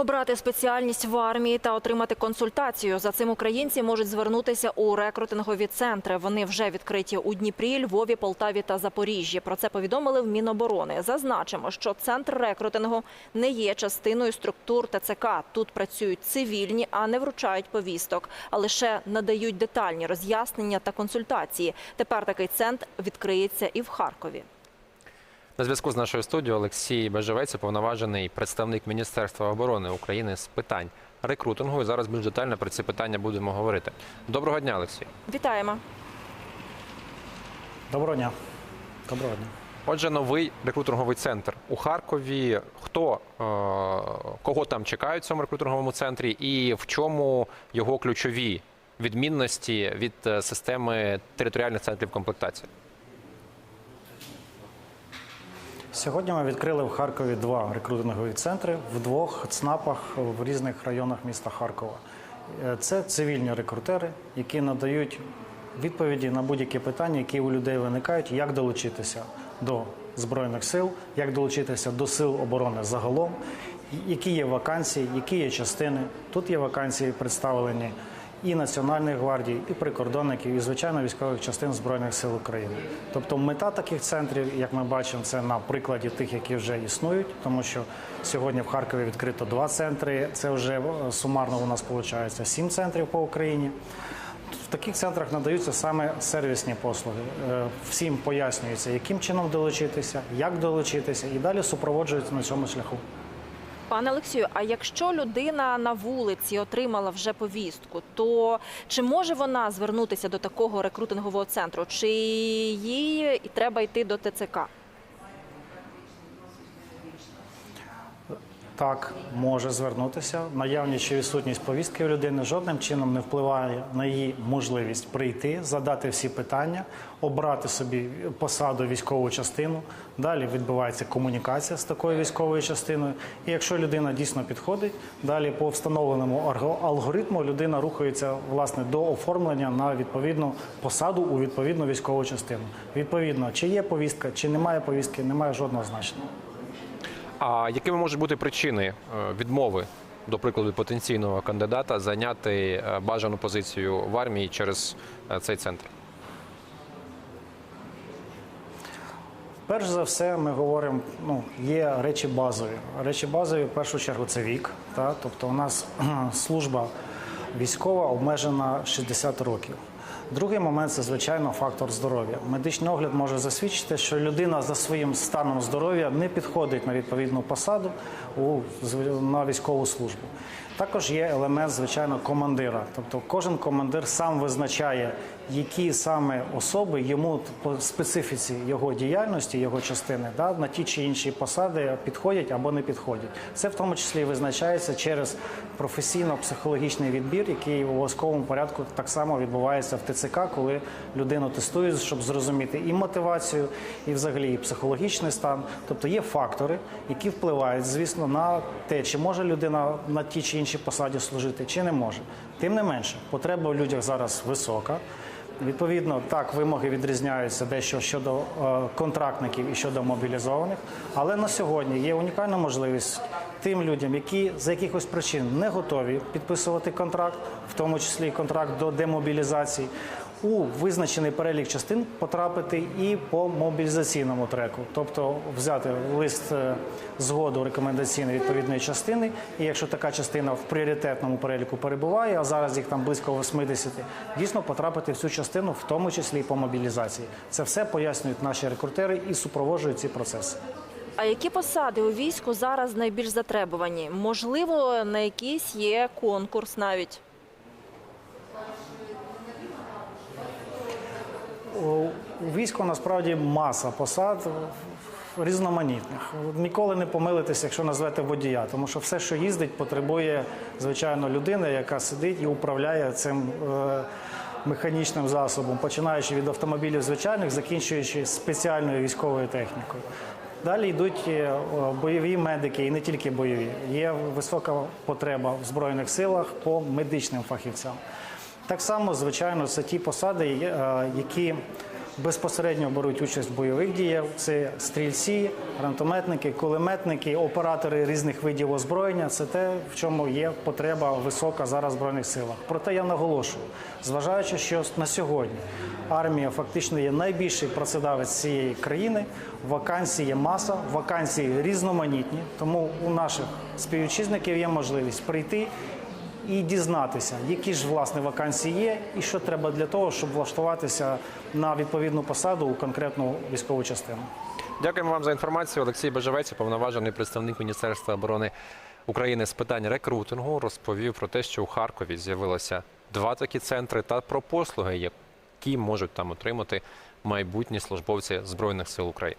Обрати спеціальність в армії та отримати консультацію. За цим українці можуть звернутися у рекрутингові центри. Вони вже відкриті у Дніпрі, Львові, Полтаві та Запоріжжі. Про це повідомили в Міноборони. Зазначимо, що центр рекрутингу не є частиною структур ТЦК. Тут працюють цивільні, а не вручають повісток, а лише надають детальні роз'яснення та консультації. Тепер такий центр відкриється і в Харкові. На зв'язку з нашою студією Олексій Бежевець, уповноважений представник Міністерства оборони України з питань рекрутингу. І зараз більш детально про ці питання будемо говорити. Доброго дня, Олексій. Вітаємо. Доброго дня. Доброго дня. Отже, новий рекрутинговий центр у Харкові. Хто е, кого там чекають в цьому рекрутинговому центрі, і в чому його ключові відмінності від е, системи територіальних центрів комплектації? Сьогодні ми відкрили в Харкові два рекрутингові центри в двох ЦНАПах в різних районах міста Харкова. Е, Це цивільні рекрутери, які надають відповіді на будь-які питання, які у людей виникають, як долучитися до Збройних сил, як долучитися до сил оборони загалом, які є вакансії, які є частини. Тут є вакансії представлені і Національної гвардії, і прикордонників, і звичайно військових частин збройних сил України. Тобто мета таких центрів, як ми бачимо, це на прикладі тих, які вже існують, тому що сьогодні в Харкові відкрито два центри. Це вже е, сумарно у нас виходить сім центрів по Україні. В таких центрах надаються саме сервісні послуги. Е, Всім пояснюється, яким чином долучитися, як долучитися, і далі супроводжуються на цьому шляху. Пане Олексію, а якщо людина на вулиці отримала вже повістку, то чи може вона звернутися до такого рекрутингового центру, чи їй треба йти до ТЦК? Так, може звернутися. Наявність чи відсутність повістки у людини жодним чином не впливає на її можливість прийти, задати всі питання, обрати собі посаду військову частину. Далі відбувається комунікація з такою військовою частиною. І якщо людина дійсно підходить, далі по встановленому алгоритму людина рухається власне до оформлення на відповідну посаду у відповідну військову частину. Відповідно, чи є повістка, чи немає повістки, немає жодного значення. А якими можуть бути причини е, відмови, до прикладу, потенційного кандидата зайняти е, бажану позицію в армії через е, цей центр? Перш за все, ми говоримо, ну, є речі базові. Речі базові, в першу чергу, це вік. Та? Тобто у нас служба військова обмежена 60 років. Другий момент це, звичайно, фактор здоров'я. Медичний огляд може засвідчити, що людина за своїм станом здоров'я не підходить на відповідну посаду у, на військову службу. Також є елемент, звичайно, командира. Тобто кожен командир сам визначає, які саме особи йому по специфіці його діяльності, його частини, да, на ті чи інші посади підходять або не підходять. Це в тому числі визначається через професійно-психологічний відбір, який в обов'язковому порядку так само відбувається в ТЦК, коли людину тестують, щоб зрозуміти і мотивацію, і взагалі і психологічний стан. Тобто є фактори, які впливають, звісно, на те, чи може людина на тій чи іншій посаді служити, чи не може. Тим не менше, потреба в людях зараз висока. Відповідно, так вимоги відрізняються дещо щодо е, контрактників і щодо мобілізованих. Але на сьогодні є унікальна можливість тим людям, які за якихось причин не готові підписувати контракт, в тому числі контракт до демобілізації, у визначений перелік частин потрапити і по мобілізаційному треку, тобто взяти лист е, згоду рекомендаційної відповідної частини, і якщо така частина в пріоритетному переліку перебуває, а зараз їх там близько 80, дійсно потрапити в цю частину, в тому числі і по мобілізації. Це все пояснюють наші рекрутери і супроводжують ці процеси. А які посади у війську зараз найбільш затребувані? Можливо, на якийсь є конкурс навіть. У війську насправді маса посад різноманітних. Ніколи не помилитися, якщо назвете водія, тому що все, що їздить, потребує звичайно людини, яка сидить і управляє цим е, механічним засобом, починаючи від автомобілів звичайних, закінчуючи спеціальною військовою технікою. Далі йдуть е, бойові медики, і не тільки бойові. Є висока потреба в збройних силах по медичним фахівцям. Так само, звичайно, це ті посади, е, які безпосередньо беруть участь в бойових діях. Це стрільці, гранатометники, кулеметники, оператори різних видів озброєння. Це те, в чому є потреба висока зараз в збройних силах. Проте я наголошую, зважаючи, що на сьогодні армія фактично є найбільший працедавець цієї країни. Вакансій є маса, вакансії різноманітні. Тому у наших співвітчизників є можливість прийти і дізнатися, які ж власне вакансії є, і що треба для того, щоб влаштуватися на відповідну посаду у конкретну військову частину. Дякуємо вам за інформацію. Олексій Бежевець, повноважений представник Міністерства оборони України з питань рекрутингу, розповів про те, що у Харкові з'явилося два такі центри та про послуги, які можуть там отримати майбутні службовці збройних сил України.